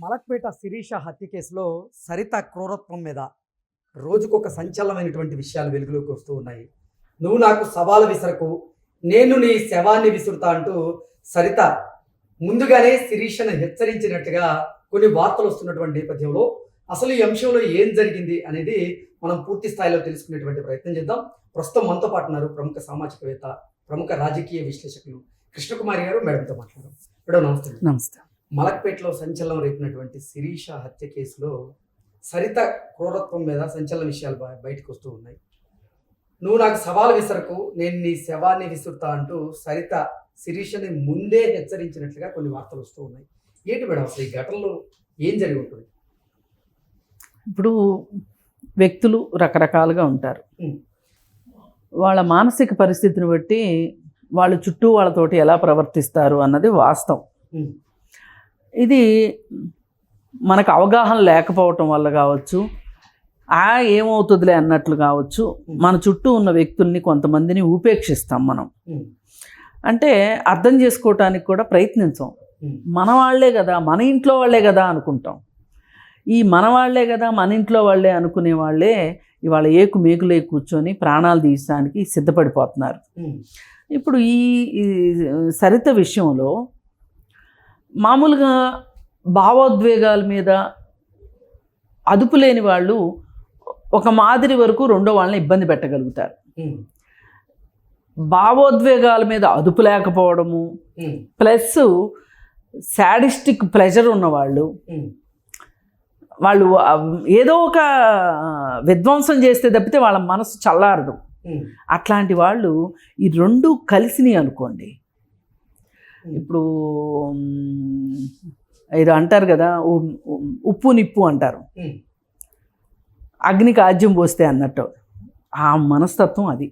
మలక్పేట శిరీష హత్య కేసులో సరిత క్రూరత్వం మీద రోజుకొక సంచలనమైనటువంటి విషయాలు వెలుగులోకి వస్తూ ఉన్నాయి. నువ్వు నాకు సవాలు విసరకు నేను నీ శవాన్ని విసురుతా అంటూ సరిత ముందుగానే శిరీషను హెచ్చరించినట్టుగా కొన్ని వార్తలు వస్తున్నటువంటి నేపథ్యంలో అసలు ఈ అంశంలో ఏం జరిగింది అనేది మనం పూర్తి స్థాయిలో తెలుసుకునేటువంటి ప్రయత్నం చేద్దాం. ప్రస్తుతం మనతో పాటు ఉన్నారు ప్రముఖ సామాజికవేత్త ప్రముఖ రాజకీయ విశ్లేషకులు కృష్ణకుమారి గారు. మేడంతో మాట్లాడారు మేడం నమస్తే. నమస్తే. మలక్పేటలో సంచలనం రేపినటువంటి శిరీష హత్య కేసులో సరిత క్రూరత్వం మీద సంచలన విషయాలు బయ- బయటకు వస్తూ ఉన్నాయి. నువ్వు నాకు సవాల్ విసరకు నేను నీ శవాన్ని విసురుతా అంటూ సరిత శిరీషని ముందే హెచ్చరించినట్లుగా కొన్ని వార్తలు వస్తూ ఉన్నాయి. ఏంటి మేడం అసలు ఈ ఘటనలో ఏం జరిగి ఉంటుంది? ఇప్పుడు వ్యక్తులు రకరకాలుగా ఉంటారు. వాళ్ళ మానసిక పరిస్థితిని బట్టి వాళ్ళు చుట్టూ వాళ్ళతోటి ఎలా ప్రవర్తిస్తారు అన్నది వాస్తవం. ఇది మనకు అవగాహన లేకపోవటం వల్ల కావచ్చు ఆ ఏమవుతుందిలే అన్నట్లు కావచ్చు మన చుట్టూ ఉన్న వ్యక్తుల్ని కొంతమందిని ఉపేక్షిస్తాం మనం. అంటే అర్థం చేసుకోవటానికి కూడా ప్రయత్నించాం. మన వాళ్ళే కదా మన ఇంట్లో వాళ్ళే కదా అనుకుంటాం ఈ మన వాళ్ళే కదా మన ఇంట్లో వాళ్ళే అనుకునే వాళ్ళే ఇవాళ ఏకు మేకులే కూర్చొని ప్రాణాలు తీయడానికి సిద్ధపడిపోతున్నారు. ఇప్పుడు ఈ సరిత విషయంలో మామూలుగా భావోద్వేగాల మీద అదుపు లేని వాళ్ళు ఒక మాదిరి వరకు రెండో వాళ్ళని ఇబ్బంది పెట్టగలుగుతారు. భావోద్వేగాల మీద అదుపు లేకపోవడము. ప్లస్ శాడిస్టిక్ ప్లెజర్ ఉన్నవాళ్ళు. వాళ్ళు ఏదో ఒక విధ్వంసం చేస్తే తప్పితే వాళ్ళ మనసు చల్లారదు. అట్లాంటి వాళ్ళు ఈ రెండు కలిసినాయి అనుకోండి ఇప్పుడు ఏదో అంటారు కదా ఉప్పు నిప్పు అంటారు. అగ్నికి ఆజ్యం పోస్తే అన్నట్టు. ఆ మనస్తత్వం అది.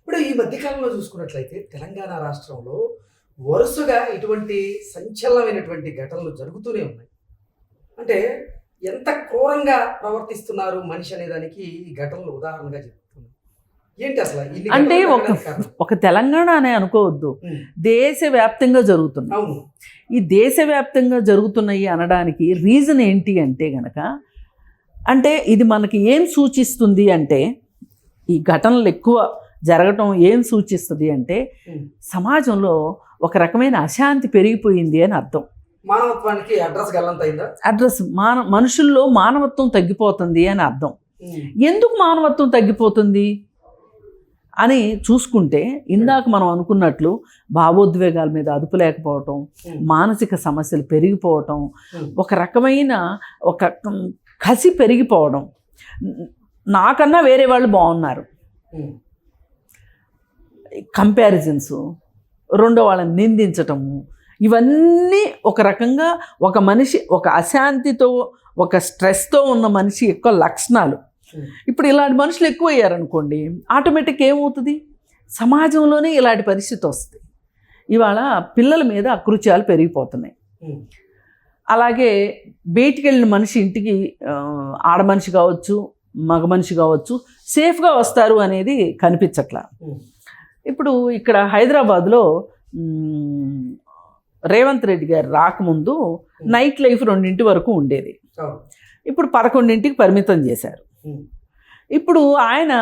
ఇప్పుడు ఈ మధ్యకాలంలో చూసుకున్నట్లయితే తెలంగాణ రాష్ట్రంలో వరుసగా ఇటువంటి సంచలనమైనటువంటి ఘటనలు జరుగుతూనే ఉన్నాయి. అంటే ఎంత క్రూరంగా ప్రవర్తిస్తున్నారు మనిషి అనే దానికి ఈ ఘటనలు ఉదాహరణగా ఇన్ని అంటే ఒక? ఒక తెలంగాణ అనే అనుకోవద్దు. దేశవ్యాప్తంగా జరుగుతుంది ఈ దేశవ్యాప్తంగా జరుగుతున్నాయి అనడానికి రీజన్ ఏంటి అంటే గనక అంటే ఇది మనకి ఏం సూచిస్తుంది అంటే ఈ ఘటనలు ఎక్కువ జరగటం ఏం సూచిస్తుంది అంటే. సమాజంలో ఒక రకమైన అశాంతి పెరిగిపోయింది అని అర్థం మానవత్వానికి అడ్రస్ అడ్రస్ మాన మనుషుల్లో మానవత్వం తగ్గిపోతుంది అని అర్థం. ఎందుకు మానవత్వం తగ్గిపోతుంది అని చూసుకుంటే ఇందాక మనం అనుకున్నట్లు భావోద్వేగాల మీద అదుపు లేకపోవటం ఉం. మానసిక సమస్యలు పెరిగిపోవటం ఉం. ఒక రకమైన ఒక కసి పెరిగిపోవడం నాకన్నా వేరే వాళ్ళు బాగున్నారు. కంపారిజన్స్ రెండో వాళ్ళని నిందించటము ఇవన్నీ ఒక రకంగా ఒక మనిషి ఒక అశాంతితో ఒక స్ట్రెస్తో ఉన్న మనిషి ఎక్కువ లక్షణాలు. ఇప్పుడు ఇలాంటి మనుషులు ఎక్కువ అయ్యారనుకోండి ఆటోమేటిక్ ఏమవుతుంది సమాజంలోనే ఇలాంటి పరిస్థితి వస్తుంది ఇవాళ పిల్లల మీద అకృత్యాలు పెరిగిపోతున్నాయి. అలాగే బయటికి వెళ్ళిన మనిషి ఇంటికి ఆడ మనిషి కావచ్చు మగ మనిషి కావచ్చు సేఫ్గా వస్తారు అనేది కనిపించట్లా. ఇప్పుడు ఇక్కడ హైదరాబాద్లో రేవంత్ రెడ్డి గారు రాకముందు నైట్ లైఫ్ రెండింటి వరకు ఉండేది. ఇప్పుడు పదకొండింటికి పరిమితం చేశారు. ఇప్పుడు ఆయన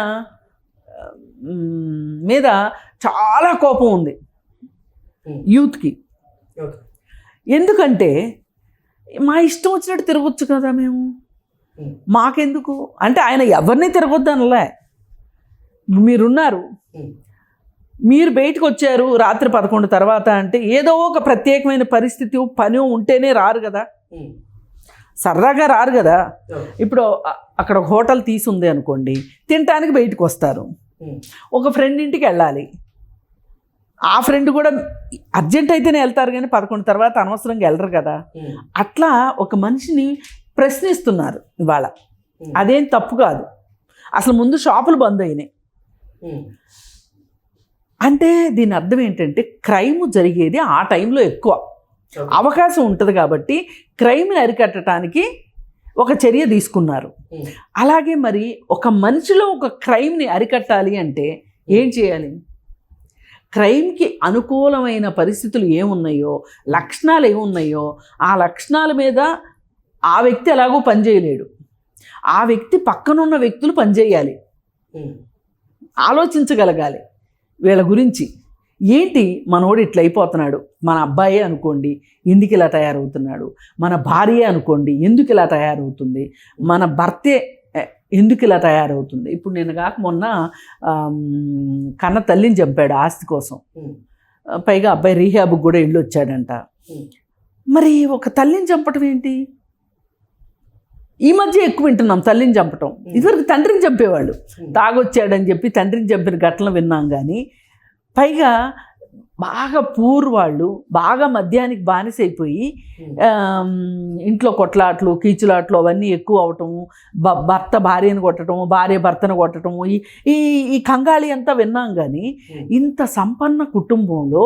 మీద చాలా కోపం ఉంది. యూత్కి. ఎందుకంటే మా ఇష్టం వచ్చినట్టు తిరగొచ్చు కదా మేము. మాకెందుకు అంటే ఆయన ఎవరిని తిరగొద్దనలే మీరున్నారు ఉం. మీరు బయటకు వచ్చారు రాత్రి పదకొండు తర్వాత అంటే ఏదో ఒక ప్రత్యేకమైన పరిస్థితి పని ఉంటేనే రారు కదా. సరదాగా రారు కదా. ఇప్పుడు అక్కడ ఒక హోటల్ తీసి ఉంది అనుకోండి తినటానికి బయటకు వస్తారు. ఒక ఫ్రెండ్ ఇంటికి వెళ్ళాలి ఆ ఫ్రెండ్ కూడా అర్జెంట్ అయితేనే వెళ్తారు కానీ పదకొండు తర్వాత అనవసరంగా వెళ్ళరు కదా. అట్లా ఒక మనిషిని ప్రశ్నిస్తున్నారు ఇవాళ. అదేం తప్పు కాదు అసలు ముందు షాపులు బంద్ అయినాయి. అంటే దీని అర్థం ఏంటంటే క్రైమ్ జరిగేది ఆ టైంలో ఎక్కువ. అవకాశం ఉంటుంది కాబట్టి క్రైమ్ని అరికట్టడానికి ఒక చర్య తీసుకున్నారు. అలాగే మరి ఒక మనిషిలో ఒక క్రైమ్ని అరికట్టాలి అంటే ఏం చేయాలి? క్రైమ్కి అనుకూలమైన పరిస్థితులు ఏమున్నాయో లక్షణాలు ఏమున్నాయో ఆ లక్షణాల మీద ఆ వ్యక్తి ఎలాగో పనిచేయలేడు. ఆ వ్యక్తి పక్కనున్న వ్యక్తులు పనిచేయాలి. ఆలోచించగలగాలి వీళ్ళ గురించి. ఏంటి మనోడు ఇట్లా అయిపోతున్నాడు మన అబ్బాయే అనుకోండి ఎందుకు ఇలా తయారవుతున్నాడు? మన భార్యే అనుకోండి ఎందుకు ఇలా తయారవుతుంది? మన భర్తే ఎందుకు ఇలా తయారవుతుంది? ఇప్పుడు నేను కాక మొన్న కన్న తల్లిని చంపాడు ఆస్తి కోసం. పైగా అబ్బాయి రీహాబ్కి కూడా ఇల్లు వచ్చాడంట. మరి ఒక తల్లిని చంపటం ఏంటి? ఈ మధ్య ఎక్కువ వింటున్నాం తల్లిని చంపటం. ఇదివరకు తండ్రిని చంపేవాళ్ళు. తాగొచ్చాడని చెప్పి తండ్రిని చంపిన ఘటనలు విన్నాం కానీ పైగా బాగా పూర్ వాళ్ళు బాగా మద్యానికి బానిసైపోయి ఇంట్లో కొట్లాట్లు కీచులాట్లు అవన్నీ ఎక్కువ అవటము భ- భర్త భార్యను కొట్టడము భార్య భర్తను కొట్టడము ఈ ఈ కంగాళి అంతా విన్నాం కానీ ఇంత సంపన్న కుటుంబంలో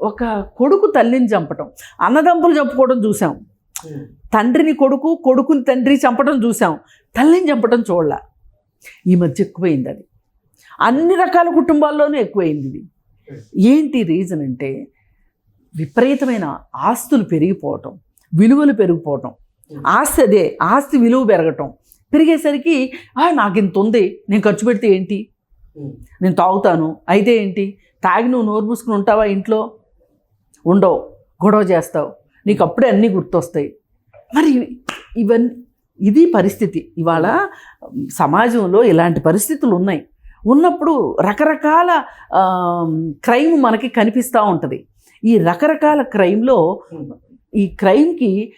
ఒక కొడుకు తల్లిని చంపటం అన్నదమ్ములు చంపుకోవడం చూసాం. తండ్రిని కొడుకు కొడుకుని తండ్రి చంపడం చూసాం. తల్లిని చంపడం చూడలే. ఈ మధ్య ఎక్కువైంది అది. అన్ని రకాల కుటుంబాల్లోనూ ఎక్కువైంది ఇది. ఏంటి రీజన్ అంటే విపరీతమైన ఆస్తులు పెరిగిపోవటం విలువలు పెరిగిపోవటం. ఆస్తి అదే ఆస్తి విలువ పెరగటం. పెరిగేసరికి నాకు ఇంత ఉంది నేను ఖర్చు పెడితే ఏంటి? నేను తాగుతాను అయితే ఏంటి? తాగి నువ్వు నోరు మూసుకుని ఉంటావా ఇంట్లో? ఉండవు గొడవ చేస్తావు. నీకు అప్పుడే అన్నీ గుర్తొస్తాయి. మరి ఇవన్నీ ఇది పరిస్థితి. ఇవాళ సమాజంలో ఇలాంటి పరిస్థితులు ఉన్నాయి ఉన్నప్పుడు రకరకాల క్రైమ్ మనకి కనిపిస్తూ ఉంటుంది. ఈ రకరకాల క్రైమ్లో ఈ క్రైమ్కి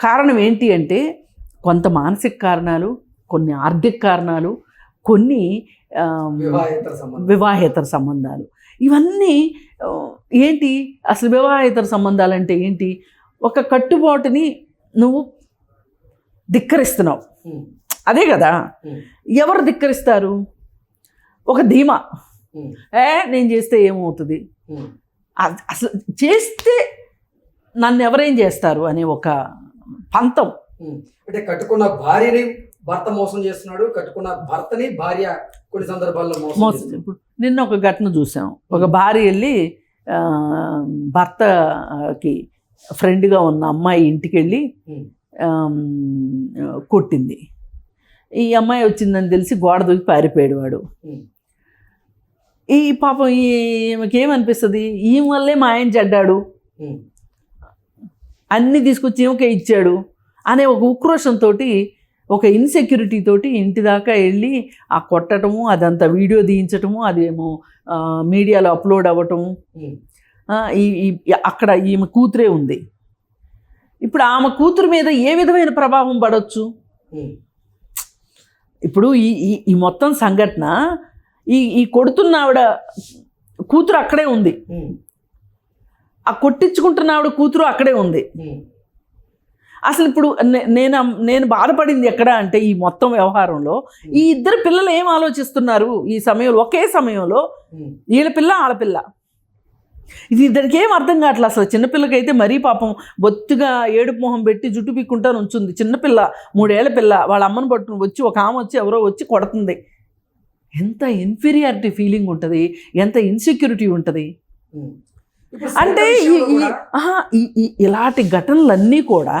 కారణం ఏంటి అంటే కొంత మానసిక కారణాలు కొన్ని ఆర్థిక కారణాలు కొన్ని వివాహేతర సంబంధం వివాహేతర సంబంధాలు. ఇవన్నీ ఏంటి? అసలు వివాహేతర సంబంధాలు అంటే ఏంటి? ఒక కట్టుబాటుని నువ్వు ధిక్కరిస్తున్నావు. అదే కదా? ఎవరు ధిక్కరిస్తారు? ఒక ధీమా. ఏ నేను చేస్తే ఏమవుతుంది? అసలు చేస్తే నన్ను ఎవరేం చేస్తారు అనే ఒక పంతం. అంటే కట్టుకున్న భార్యని భర్త మోసం చేస్తున్నాడు కట్టుకున్న భర్తని భార్య కొన్ని సందర్భాల్లో మోసం. ఇప్పుడు నిన్న ఒక ఘటన చూసాం. ఒక భార్య వెళ్ళి భర్తకి ఫ్రెండ్గా ఉన్న అమ్మాయి ఇంటికి వెళ్ళి కొట్టింది. ఈ అమ్మాయి వచ్చిందని తెలిసి గోడ దూకి పారిపోయాడు వాడు ఈ పాపం ఈమెకి ఏమనిపిస్తుంది ఈమె వల్లే మా ఆయన చెడ్డాడు. అన్నీ తీసుకొచ్చి ఈమెకే ఇచ్చాడు అనే ఒక ఉక్రోషంతో ఒక ఇన్సెక్యూరిటీ తోటి ఇంటి దాకా వెళ్ళి ఆ కొట్టడము అదంతా వీడియో తీయించటము అదేమో మీడియాలో అప్లోడ్ అవ్వటము. ఈ అక్కడ ఈమె కూతురే ఉంది. ఇప్పుడు ఆమె కూతురు మీద ఏ విధమైన ప్రభావం పడవచ్చు ఇప్పుడు ఈ ఈ ఈ మొత్తం సంఘటన ఈ ఈ కొడుతున్న ఆవిడ కూతురు అక్కడే ఉంది. ఆ కొట్టించుకుంటున్న ఆవిడ కూతురు అక్కడే ఉంది. అసలు ఇప్పుడు నే- నేను నేను బాధపడింది ఎక్కడ అంటే ఈ మొత్తం వ్యవహారంలో ఈ ఇద్దరు పిల్లలు ఏం ఆలోచిస్తున్నారు? ఈ సమయంలో ఒకే సమయంలో వీళ్ళ పిల్ల ఆడపిల్ల ఇది ఇద్దరికి ఏం అర్థం కావట్లేదు అసలు. చిన్నపిల్లకైతే మరీ పాపం బొత్తుగా ఏడుపు మొహం పెట్టి జుట్టు పీక్కుంటా ఉంచుంది చిన్నపిల్ల మూడేళ్ళ పిల్ల వాళ్ళ అమ్మని పట్టుకుని వచ్చి ఒక ఆమె వచ్చి ఎవరో వచ్చి కొడుతుంది. ఎంత ఇన్ఫీరియారిటీ ఫీలింగ్ ఉంటుంది ఎంత ఇన్సెక్యూరిటీ ఉంటుంది. అంటే ఇలాంటి ఘటనలన్నీ కూడా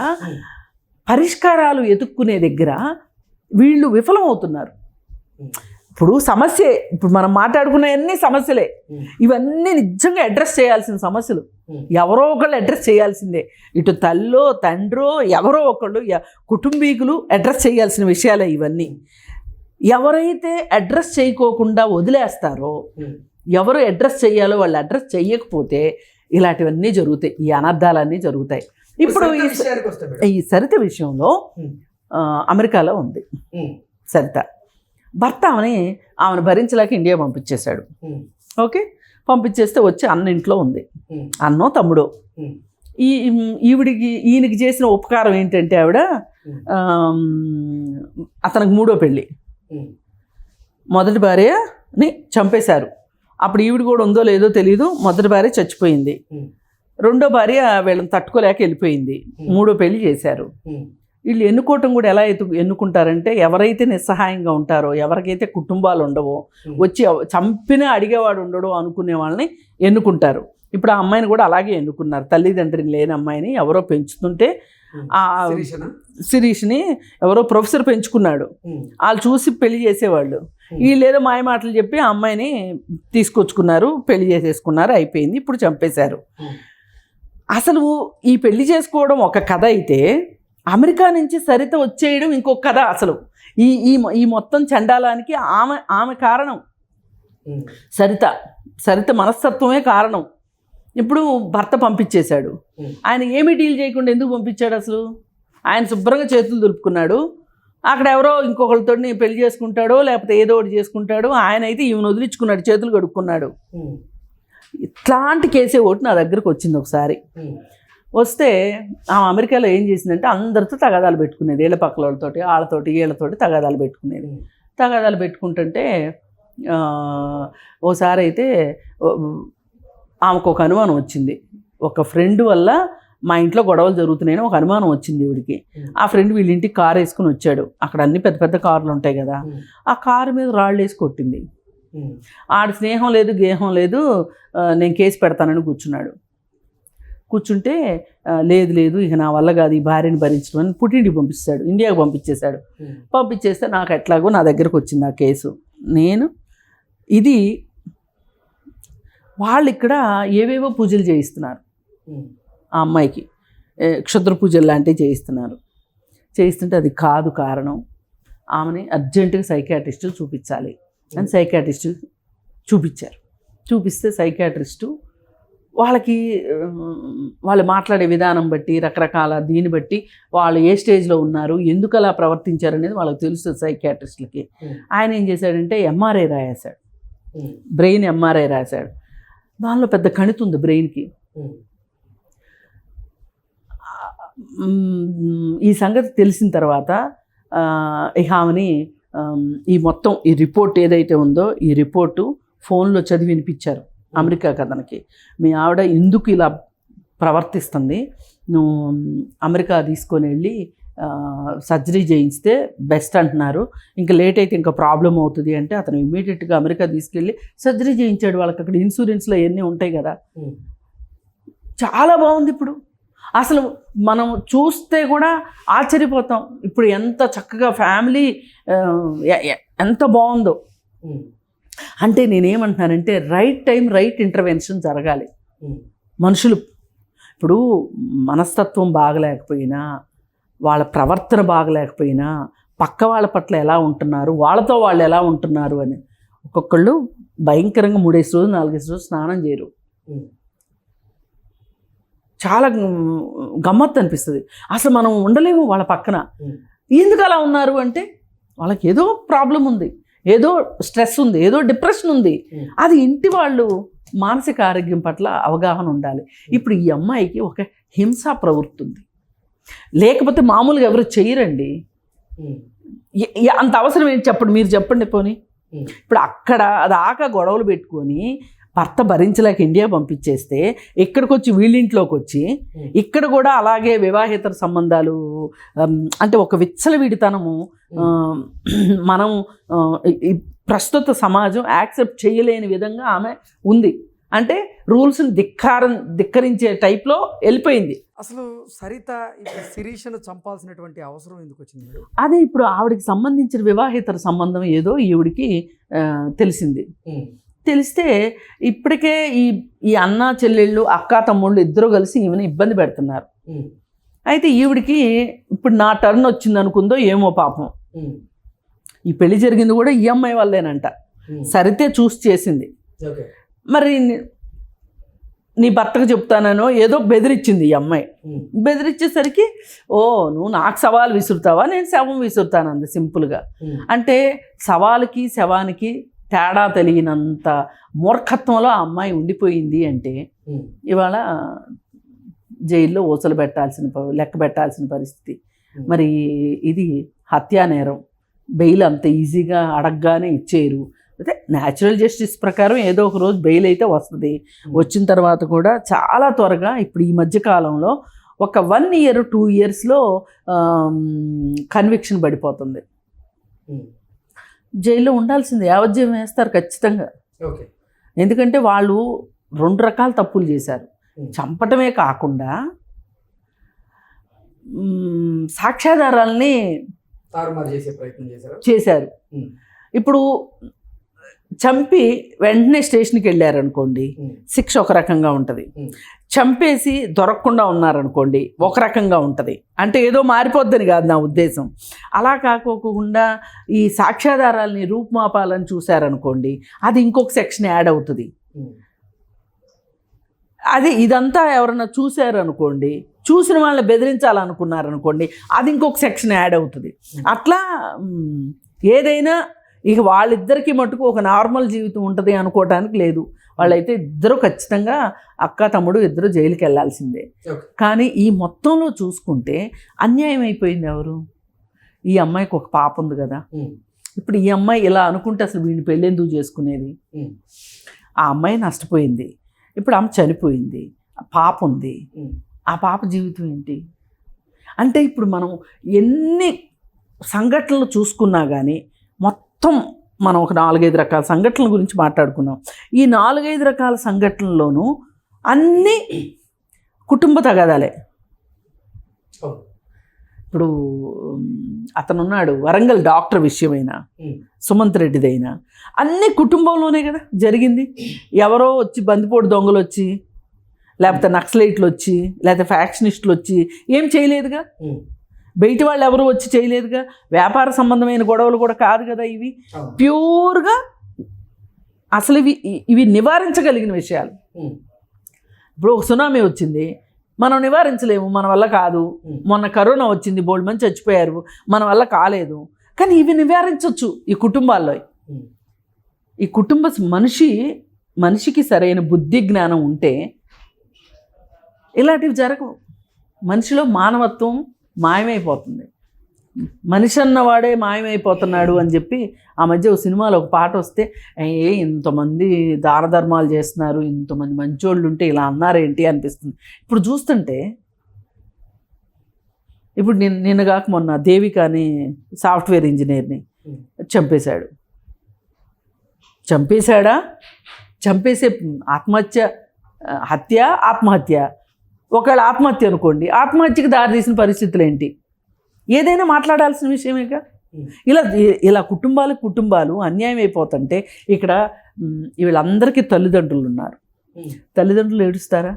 పరిష్కారాలు ఎతుక్కునే దగ్గర వీళ్ళు విఫలమవుతున్నారు. ఇప్పుడు సమస్య. ఇప్పుడు మనం మాట్లాడుకున్న అన్ని సమస్యలే. ఇవన్నీ నిజంగా అడ్రస్ చేయాల్సిన సమస్యలు. ఎవరో ఒకళ్ళు అడ్రస్ చేయాల్సిందే. ఇటు తల్లో తండ్రో ఎవరో ఒకళ్ళు కుటుంబీకులు అడ్రస్ చేయాల్సిన విషయాలే ఇవన్నీ. ఎవరైతే అడ్రస్ చేయకోకుండా వదిలేస్తారో ఎవరు అడ్రస్ చేయాలో వాళ్ళు అడ్రస్ చేయకపోతే ఇలాంటివన్నీ జరుగుతాయి. ఈ అనర్థాలన్నీ జరుగుతాయి. ఇప్పుడు ఈ సరిత విషయంలో అమెరికాలో ఉంది. సరిత. భర్త ఆమెని ఆమెను భరించలేక ఇండియా పంపించేశాడు. ఓకే? పంపించేస్తే వచ్చి అన్న ఇంట్లో ఉంది. అన్నో తమ్ముడో. ఈ ఈవిడికి ఈయనకి చేసిన ఉపకారం ఏంటంటే ఆవిడ అతనికి మూడో పెళ్ళి. మొదటి భార్యని చంపేశారు. అప్పుడు ఈవిడ కూడా ఉందో లేదో తెలియదు మొదటి భార్య చచ్చిపోయింది. రెండో భార్య వీళ్ళని తట్టుకోలేక వెళ్ళిపోయింది. మూడో పెళ్ళి చేశారు. వీళ్ళు ఎన్నుకోవటం కూడా ఎలా ఎత్తు ఎన్నుకుంటారంటే ఎవరైతే నిస్సహాయంగా ఉంటారో ఎవరికైతే కుటుంబాలు ఉండవో. వచ్చి చంపినా అడిగేవాడు ఉండడు అనుకునే వాళ్ళని ఎన్నుకుంటారు. ఇప్పుడు ఆ అమ్మాయిని కూడా అలాగే ఎన్నుకున్నారు. తల్లిదండ్రిని లేని అమ్మాయిని ఎవరో పెంచుతుంటే ఆ శిరీషనా? ఎవరో ప్రొఫెసర్ పెంచుకున్నాడు. వాళ్ళు చూసి పెళ్ళి చేసేవాళ్ళు. వీళ్ళు ఏదో మాయ మాటలు చెప్పి ఆ అమ్మాయిని తీసుకొచ్చుకున్నారు పెళ్ళి చేసేసుకున్నారు అయిపోయింది. ఇప్పుడు చంపేశారు. అసలు ఈ పెళ్ళి చేసుకోవడం ఒక కథ అయితే అమెరికా నుంచి సరిత వచ్చేయడం ఇంకొక కథ అసలు. ఈ ఈ ఈ మొత్తం చండాలానికి ఆమె ఆమె కారణం. సరిత సరిత మనస్తత్వమే కారణం. ఇప్పుడు భర్త పంపించేశాడు. ఆయన ఏమీ డీల్ చేయకుండా ఎందుకు పంపించాడు అసలు? ఆయన శుభ్రంగా చేతులు దులుపుకున్నాడు. అక్కడ ఎవరో ఇంకొకరితో పెళ్ళి చేసుకుంటాడో లేకపోతే ఏదో ఒకటి చేసుకుంటాడో ఆయన అయితే ఈమెను వదిలించుకున్నాడు చేతులు కడుక్కున్నాడు. ఇట్లాంటి కేసే ఒకటి నా దగ్గరకు వచ్చింది ఒకసారి. వస్తే ఆ అమెరికాలో ఏం చేసిందంటే అందరితో తగాదాలు పెట్టుకునేది వీళ్ళ పక్కల వాళ్ళతోటి వాళ్ళతోటి వీళ్ళతోటి తగాదాలు పెట్టుకునేది. తగాదాలు పెట్టుకుంటుంటే ఓసారి అయితే ఆమెకు ఒక అనుమానం వచ్చింది. ఒక ఫ్రెండ్ వల్ల మా ఇంట్లో గొడవలు జరుగుతున్నాయని ఒక అనుమానం వచ్చింది ఈవిడికి. ఆ ఫ్రెండ్ వీళ్ళ ఇంటికి కారు వేసుకుని వచ్చాడు. అక్కడ అన్ని పెద్ద పెద్ద కార్లు ఉంటాయి కదా. ఆ కారు మీద రాళ్ళు వేసి కొట్టింది. ఆడి స్నేహం లేదు గేహం లేదు నేను కేసు పెడతానని కూర్చున్నాడు. కూర్చుంటే లేదు లేదు ఇక నా వల్ల కాదు ఈ భార్యని భరించడం అని పుట్టింటికి పంపిస్తాడు ఇండియాకి పంపించేశాడు. పంపించేస్తే నాకు ఎట్లాగో నా దగ్గరకు వచ్చింది ఆ కేసు. నేను ఇది వాళ్ళు ఇక్కడ ఏవేవో పూజలు చేయిస్తున్నారు. ఆ అమ్మాయికి. క్షుద్ర పూజలు లాంటివి చేయిస్తున్నారు. చేయిస్తుంటే అది కాదు కారణం. ఆమెని అర్జెంటుగా సైకాట్రిస్టు చూపించాలి అని సైకాట్రిస్టు చూపించారు. చూపిస్తే సైకాట్రిస్టు వాళ్ళకి వాళ్ళు మాట్లాడే విధానం బట్టి రకరకాల దీన్ని బట్టి వాళ్ళు ఏ స్టేజ్లో ఉన్నారు ఎందుకు అలా ప్రవర్తించారు అనేది వాళ్ళకి తెలుస్తుంది సైకాట్రిస్టులకి. ఆయన ఏం చేశాడంటే ఎంఆర్ఐ రాయేశాడు బ్రెయిన్ ఎంఆర్ఐ రాశాడు. దానిలో పెద్ద కణితి ఉంది బ్రెయిన్కి. ఈ సంగతి తెలిసిన తర్వాత ఇక ఆమెని ఆమ్, ఈ మొత్తం ఈ రిపోర్ట్ ఏదైతే ఉందో ఈ రిపోర్టు ఫోన్లో చదివి వినిపించారు. అమెరికా కథనకి మీ ఆవిడ ఎందుకు ఇలా ప్రవర్తిస్తుంది? నువ్వు అమెరికా తీసుకొని వెళ్ళి సర్జరీ చేయిస్తే బెస్ట్ అంటున్నారు. ఇంకా లేట్ అయితే ఇంకా ప్రాబ్లం అవుతుంది అంటే అతను ఇమీడియట్గా అమెరికా తీసుకెళ్ళి సర్జరీ చేయించాడు. వాళ్ళకి అక్కడ ఇన్సూరెన్స్లో ఇవన్నీ ఉంటాయి కదా. చాలా బాగుంది ఇప్పుడు. అసలు మనం చూస్తే కూడా ఆశ్చర్యపోతాం. ఇప్పుడు ఎంత చక్కగా ఫ్యామిలీ ఎంత బాగుందో. అంటే నేనేమంటున్నానంటే రైట్ టైం రైట్ ఇంటర్వెన్షన్ జరగాలి. మనుషులు ఇప్పుడు మనస్తత్వం బాగలేకపోయినా వాళ్ళ ప్రవర్తన బాగలేకపోయినా పక్క వాళ్ళ పట్ల ఎలా ఉంటున్నారు వాళ్ళతో వాళ్ళు ఎలా ఉంటున్నారు అని ఒక్కొక్కళ్ళు భయంకరంగా మూడేసి రోజులు నాలుగేసి రోజులు స్నానం చేయరు. చాలా గమ్- గమ్మత్తు అనిపిస్తుంది. అసలు మనం ఉండలేము వాళ్ళ పక్కన. ఎందుకు అలా ఉన్నారు అంటే వాళ్ళకి ఏదో ప్రాబ్లం ఉంది. ఏదో స్ట్రెస్ ఉంది ఏదో డిప్రెషన్ ఉంది. అది ఇంటి వాళ్ళు మానసిక ఆరోగ్యం పట్ల అవగాహన ఉండాలి. ఇప్పుడు ఈ అమ్మాయికి ఒక హింసా ప్రవృత్తి ఉంది. లేకపోతే మామూలుగా ఎవరు ఎ- అంత అవసరం ఏంటి చెప్పండి మీరు చెప్పండి పోనీ. ఇప్పుడు అక్కడ దాకా గొడవలు పెట్టుకొని భర్త భరించలేక ఇండియా పంపించేస్తే ఇక్కడికి వచ్చి వీళ్ళింట్లోకి వచ్చి ఉమ్. ఇక్కడ కూడా అలాగే వివాహేతర సంబంధాలు అంటే ఒక విచ్చలవిడితనము ఆ, మనం ప్రస్తుత సమాజం యాక్సెప్ట్ చేయలేని విధంగా ఆమె ఉంది. అంటే రూల్స్ని ధిక్కారం ధిక్కరించే టైప్లో వెళ్ళిపోయింది. అసలు సరిత ఇప్పుడు శిరీషను చంపాల్సినటువంటి అవసరం ఎందుకు వచ్చింది అదే ఇప్పుడు ఆవిడకి సంబంధించిన వివాహేతర సంబంధం ఏదో ఈవిడికి తెలిసింది. ఉమ్, తెలిస్తే ఇప్పటికే ఈ ఈ అన్న చెల్లెళ్ళు అక్క తమ్ముళ్ళు ఇద్దరు కలిసి ఈమెను ఇబ్బంది పెడుతున్నారు. అయితే ఈవిడికి ఇప్పుడు నా టర్న్ వచ్చింది అనుకుందో ఏమో పాపం. ఈ పెళ్ళి జరిగింది కూడా ఈ అమ్మాయి వల్లేనంట. సరితే చూసి చేసింది. మరి నీ- భర్తకు చెప్తానో ఏదో బెదిరించింది ఈ అమ్మాయి. బెదిరించేసరికి ఓ నువ్వు నాకు సవాల్ విసురుతావా? నేను శవం విసురుతాను అంది సింపుల్గా అంటే సవాలుకి శవానికి తేడా తెలియనంత మూర్ఖత్వంలో ఆ అమ్మాయి ఉండిపోయింది అంటే ఇవాళ జైల్లో ఊసలు పెట్టాల్సిన లెక్క పెట్టాల్సిన పరిస్థితి. మరి ఇది హత్యా నేరం. బెయిల్ అంత ఈజీగా అడగగానే ఇచ్చేయరు. అయితే న్యాచురల్ జస్టిస్ ప్రకారం ఏదో ఒక రోజు బెయిల్ అయితే వస్తుంది. వచ్చిన తర్వాత కూడా చాలా త్వరగా ఇప్పుడు ఈ మధ్య కాలంలో ఒక వన్ ఇయర్ టూ ఇయర్స్లో కన్విక్షన్ పడిపోతుంది. జైల్లో ఉండాల్సిందే. యావజ్జీవం వేస్తారు ఖచ్చితంగా. ఎందుకంటే వాళ్ళు రెండు రకాల తప్పులు చేశారు. చంపటమే కాకుండా సాక్ష్యాధారాల్ని తారుమారు చేసే ప్రయత్నం చేశారు? ఇప్పుడు చంపి వెంటనే స్టేషన్కి వెళ్ళారనుకోండి శిక్ష ఒక రకంగా ఉంటుంది. చంపేసి దొరకకుండా ఉన్నారనుకోండి ఒక రకంగా ఉంటుంది. అంటే ఏదో మారిపోద్దని కాదు నా ఉద్దేశం. అలా కాకోకుండా ఈ సాక్ష్యాధారాల్ని రూపుమాపాలని చూశారనుకోండి అది ఇంకొక సెక్షన్ యాడ్ అవుతుంది. అది ఇదంతా ఎవరన్నా చూశారనుకోండి చూసిన వాళ్ళని బెదిరించాలనుకున్నారనుకోండి అది ఇంకొక సెక్షన్ యాడ్ అవుతుంది. అట్లా ఏదైనా ఇక వాళ్ళిద్దరికీ మటుకు ఒక నార్మల్ జీవితం ఉంటుంది అనుకోవటానికి లేదు. వాళ్ళైతే ఇద్దరు ఖచ్చితంగా అక్క తమ్ముడు ఇద్దరు జైలుకి వెళ్ళాల్సిందే. ఓకే. కానీ ఈ మొత్తంలో చూసుకుంటే అన్యాయం అయిపోయింది ఎవరు? ఈ అమ్మాయికి ఒక పాప ఉంది కదా. ఇప్పుడు ఈ అమ్మాయి ఇలా అనుకుంటే అసలు వీడిని పెళ్ళి ఎందుకు చేసుకునేది? ఆ అమ్మాయి నష్టపోయింది. ఇప్పుడు ఆమె చనిపోయింది. పాప ఉంది. ఆ పాప జీవితం ఏంటి? అంటే ఇప్పుడు మనం ఎన్ని సంఘటనలు చూసుకున్నా కానీ మొత్తం మనం ఒక నాలుగైదు రకాల సంఘటనల గురించి మాట్లాడుకున్నాం. ఈ నాలుగైదు రకాల సంఘటనల్లోనూ అన్నీ కుటుంబ తగాదాలే. ఇప్పుడు ఉమ్, అతను ఉన్నాడు వరంగల్ డాక్టర్ విషయమైనా సుమంత్ రెడ్డిదైనా అన్ని కుటుంబంలోనే కదా జరిగింది. ఎవరో వచ్చి బందిపోటు దొంగలు వచ్చి లేకపోతే నక్సలైట్లు వచ్చి లేకపోతే ఫ్యాక్షనిస్టులు వచ్చి ఏం చేయలేదుగా? బయట వాళ్ళు ఎవరు వచ్చి చేయలేదుగా? వ్యాపార సంబంధమైన గొడవలు కూడా కాదు కదా ఇవి. ప్యూర్గా అసలు ఇవి ఇవి నివారించగలిగిన విషయాలు. ఇప్పుడు ఒక సునామీ వచ్చింది. మనం నివారించలేము మన వల్ల కాదు. మొన్న కరోనా వచ్చింది బోల్డ్ మంది చచ్చిపోయారు మన వల్ల కాలేదు. కానీ ఇవి నివారించవచ్చు ఈ కుటుంబాల్లో. ఈ కుటుంబ మనిషి మనిషికి సరైన బుద్ధి జ్ఞానం ఉంటే ఇలాంటివి జరగవు. మనిషిలో మానవత్వం మాయమైపోతుంది. మనిషి అన్నవాడే మాయమైపోతున్నాడు అని చెప్పి ఆ మధ్య ఒక సినిమాలో ఒక పాట వస్తే ఏ ఇంతమంది దానధర్మాలు చేస్తున్నారు ఇంతమంది మంచోళ్ళు ఉంటే ఇలా అన్నారేంటి అనిపిస్తుంది. ఇప్పుడు చూస్తుంటే ఇప్పుడు నిన్న నిన్న కాక మొన్న దేవిక అని సాఫ్ట్వేర్ ఇంజనీర్ని చంపేశాడు. చంపేశాడా? చంపేసే ఆత్మహత్య హత్య ఆత్మహత్య. ఒకవేళ ఆత్మహత్య అనుకోండి ఆత్మహత్యకి దారితీసిన పరిస్థితులు ఏంటి? ఏదైనా మాట్లాడాల్సిన విషయమేగా ఇలా ఇలా కుటుంబాలు కుటుంబాలు అన్యాయం అయిపోతుంటే ఇక్కడ వీళ్ళందరికీ తల్లిదండ్రులు ఉన్నారు. తల్లిదండ్రులు ఏడుస్తారా?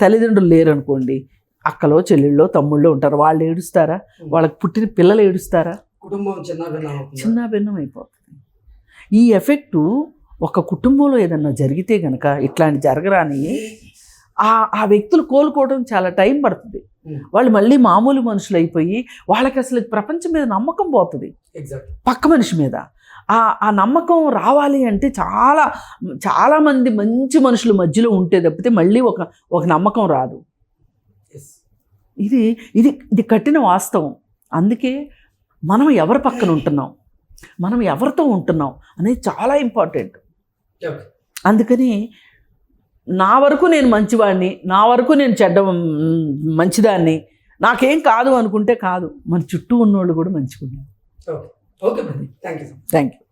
తల్లిదండ్రులు లేరు అనుకోండి అక్కలో చెల్లెళ్ళో తమ్ముళ్ళో ఉంటారు వాళ్ళు ఏడుస్తారా? వాళ్ళకి పుట్టిన పిల్లలు ఏడుస్తారా? కుటుంబం చిన్న భిన్నం అవుతుందా? చిన్న భిన్నం అయిపోతుంది. ఈ ఎఫెక్టు ఒక కుటుంబంలో ఏదన్నా జరిగితే కనుక ఇట్లాంటి జరగరాని ఆ ఆ వ్యక్తులు కోలుకోవడం చాలా టైం పడుతుంది. ఉమ్, వాళ్ళు మళ్ళీ మామూలు మనుషులు అయిపోయి వాళ్ళకి అసలు ప్రపంచం మీద నమ్మకం పోతుంది. పక్క మనిషి మీద. ఆ ఆ నమ్మకం రావాలి అంటే చాలా చాలామంది మంచి మనుషులు మధ్యలో ఉంటే తప్పితే మళ్ళీ ఒక ఒక నమ్మకం రాదు. ఇది ఇది ఇది కట్టిన వాస్తవం. అందుకే మనం ఎవరి పక్కన ఉంటున్నాం? మనం ఎవరితో ఉంటున్నాం? అనేది చాలా ఇంపార్టెంట్. అందుకని నా వరకు నేను మంచివాడిని నా వరకు నేను చెడ్డ మంచిదాన్ని నాకేం కాదు అనుకుంటే కాదు. మన చుట్టూ ఉన్నోళ్ళు కూడా మంచిగా ఉన్నారు okay thank you thank you